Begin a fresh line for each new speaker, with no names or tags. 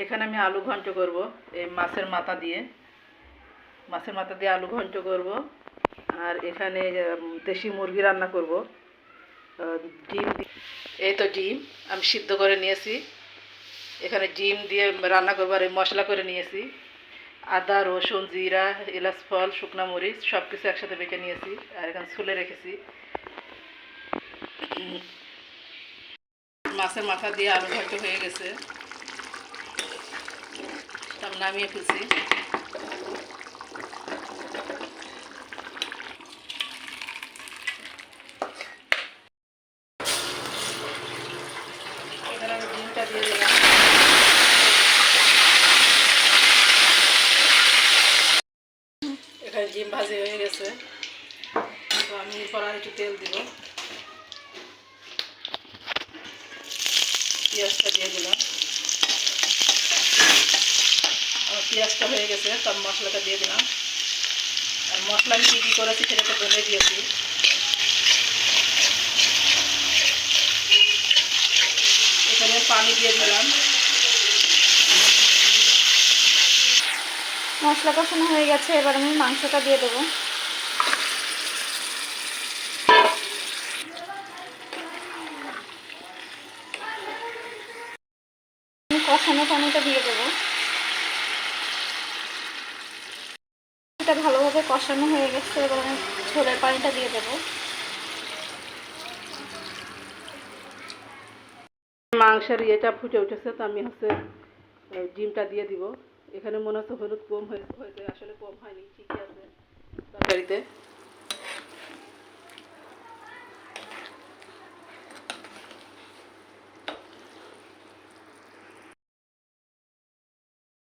এখানে আমি আলু ঘন্ট করব, এই মাছের মাথা দিয়ে। মাছের মাথা দিয়ে আলু ঘন্ট করব, আর এখানে দেশি মুরগি রান্না করব। ডিম এই তো ডিম, আমি সিদ্ধ করে নিয়েছি। এখানে ডিম দিয়ে রান্না করব আর মশলা করে নিয়েছি। আদা, রসুন, জিরা, এলাচ, ফল, শুকনা মরিচ সব কিছু একসাথে বেটে নিয়েছি, আর এখানে ছুলে রেখেছি। মাছের মাথা দিয়ে আলু ঘন্ট হয়ে গেছে। নামিয়ে ফেলছি। এখানে ডিম ভাজি হয়ে গেছে। তো আমি এরপর একটু তেল দিব। পেঁয়াজটা দিয়ে দিলাম। পেঁয়াজটা হয়ে গেছে সব মশলাটা দিয়ে দিলাম। আর মশলা আমি কী কী করেছি সেটা তো বলে দিয়েছি। এখানে পানি দিয়ে দিলাম।
মশলা কষানো হয়ে গেছে, এবার আমি মাংসটা দিয়ে দেবো। কষানো পানিটা দিয়ে দেবো। এটা ভালোভাবে কষানো হয়ে গেছে, এবার আমি ঝোলের পানিটা দিয়ে দেবো।
মাংসের ইয়েটা ফুটে উঠেছে, তো আমি হচ্ছে ডিমটা দিয়ে দিব। এখানে মনে হচ্ছে হলুদ কম হয়ে- হয়েছে, আসলে কম হয়নি, ঠিকই আছে। তরকারিতে।